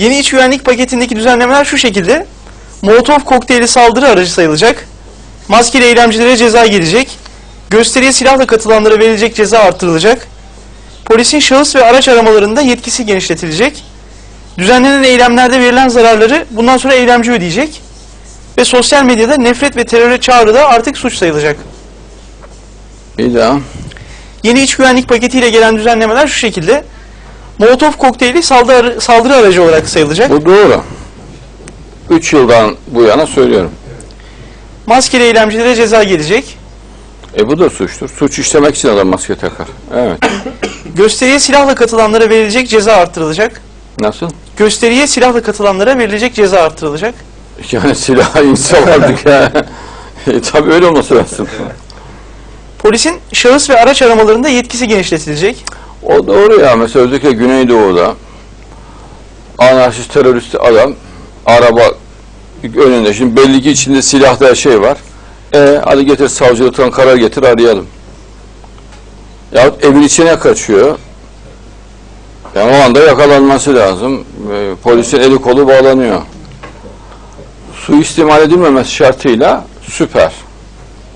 Yeni iç güvenlik paketindeki düzenlemeler şu şekilde. Molotov kokteyli saldırı aracı sayılacak. Maskeli eylemcilere ceza gelecek. Gösteriye silahla katılanlara verilecek ceza artırılacak. Polisin şahıs ve araç aramalarında yetkisi genişletilecek. Düzenlenen eylemlerde verilen zararları bundan sonra eylemci ödeyecek. Ve sosyal medyada nefret ve teröre çağrı da artık suç sayılacak. Bir daha. Yeni iç güvenlik paketiyle gelen düzenlemeler şu şekilde. Molotov kokteyli saldırı, saldırı aracı olarak sayılacak. Bu doğru. 3 yıldan bu yana söylüyorum. Maskeli eylemcilere ceza gelecek. E bu da suçtur. Suç işlemek için adam maske takar. Evet. Gösteriye silahla katılanlara verilecek ceza artırılacak. Nasıl? Gösteriye silahla katılanlara verilecek ceza artırılacak. Yani silah insan vardık ya. E, tabii öyle olması lazım. Polisin şahıs ve araç aramalarında yetkisi genişletilecek. O doğru ya. Mesela özellikle Güneydoğu'da anarşist terörist adam araba önünde. Şimdi belli ki içinde silahlı şey var. E hadi getir savcılıktan karar getir arayalım. Yahut evin içine kaçıyor. Yani o anda yakalanması lazım. E, polisin eli kolu bağlanıyor. Suistimal edilmemesi şartıyla süper.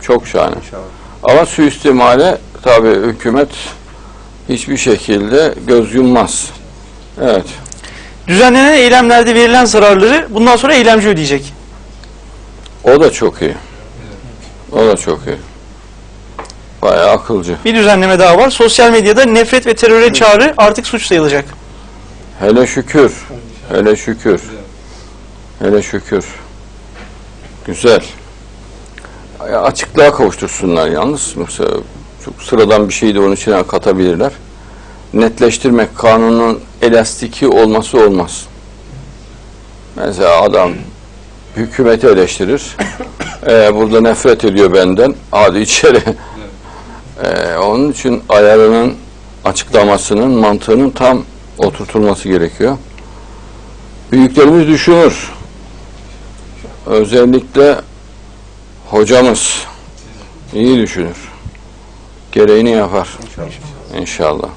Çok şahane. Ama suistimale tabi hükümet hiçbir şekilde göz yummaz. Evet. Düzenlenen eylemlerde verilen zararları bundan sonra eylemci ödeyecek. O da çok iyi. O da çok iyi. Bayağı akılcı. Bir düzenleme daha var. Sosyal medyada nefret ve teröre çağrı artık suç sayılacak. Hele şükür. Hele şükür. Hele şükür. Güzel. Ya Açıklığa kavuştursunlar yalnız. Mesela çok sıradan bir şeyi de onun içine katabilirler. Netleştirmek kanunun elastiki olması olmaz. Mesela adam hükümeti eleştirir. Ee, burada nefret ediyor benden. Hadi içeri. Ee, onun için ayarının açıklamasının, mantığının tam oturtulması gerekiyor. Büyüklerimiz düşünür. Özellikle hocamız iyi düşünür. Gereğini yapar. İnşallah.